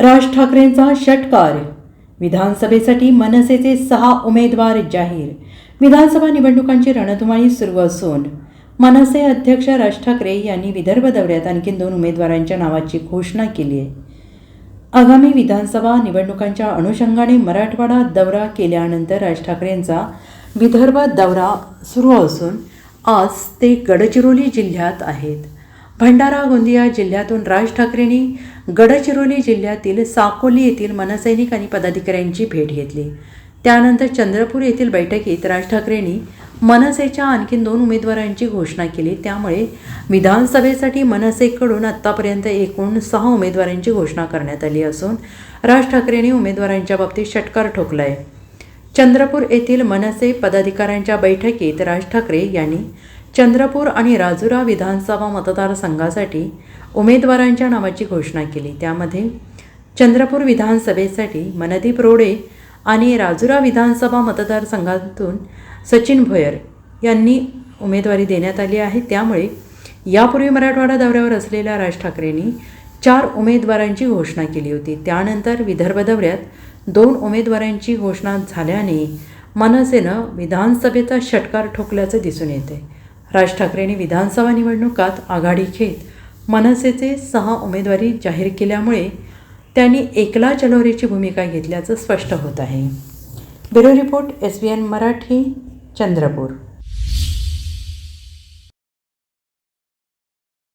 राज ठाकरेंचा षटकार. विधानसभेसाठी मनसेचे सहा उमेदवार जाहीर. विधानसभा निवडणुकांची रणधुमाळी सुरू असून मनसे अध्यक्ष राज ठाकरे यांनी विदर्भ दौऱ्यात आणखी दोन उमेदवारांच्या नावाची घोषणा केली आहे. आगामी विधानसभा निवडणुकांच्या अनुषंगाने मराठवाडा दौरा केल्यानंतर राज ठाकरेंचा विदर्भ दौरा सुरू असून आज ते गडचिरोली जिल्ह्यात आहेत. भंडारा गोंदिया जिल्ह्यातून राज ठाकरेंनी गडचिरोली जिल्ह्यातील साकोली येथील मनसैनिक आणि पदाधिकाऱ्यांची भेट घेतली. त्यानंतर चंद्रपूर येथील बैठकीत राज ठाकरेंनी मनसेच्या आणखी दोन उमेदवारांची घोषणा केली. त्यामुळे विधानसभेसाठी मनसेकडून आत्तापर्यंत एकूण सहा उमेदवारांची घोषणा करण्यात आली असून राज ठाकरेंनी उमेदवारांच्या बाबतीत षटकार ठोकला आहे चंद्रपूर येथील मनसे पदाधिकाऱ्यांच्या बैठकीत राज ठाकरे यांनी चंद्रपूर आणि राजुरा विधानसभा मतदारसंघासाठी उमेदवारांच्या नावाची घोषणा केली. त्यामध्ये चंद्रपूर विधानसभेसाठी मनदीप रोडे आणि राजुरा विधानसभा मतदारसंघातून सचिन भोयर यांनी उमेदवारी देण्यात आली आहे. त्यामुळे यापूर्वी मराठवाडा दौऱ्यावर असलेल्या राज ठाकरेंनी चार उमेदवारांची घोषणा केली होती. त्यानंतर विदर्भ दौऱ्यात दोन उमेदवारांची घोषणा झाल्याने मनसेनं विधानसभेचा षटकार ठोकल्याचं दिसून येते राज ठाकरेंनी विधानसभा निवडणुकात आघाडी घेत मनसेचे सहा उमेदवारी जाहीर केल्यामुळे त्यांनी एकला चलोरीची भूमिका घेतल्याचं स्पष्ट होत आहे. Bureau report S B N Marathi Chandrapur.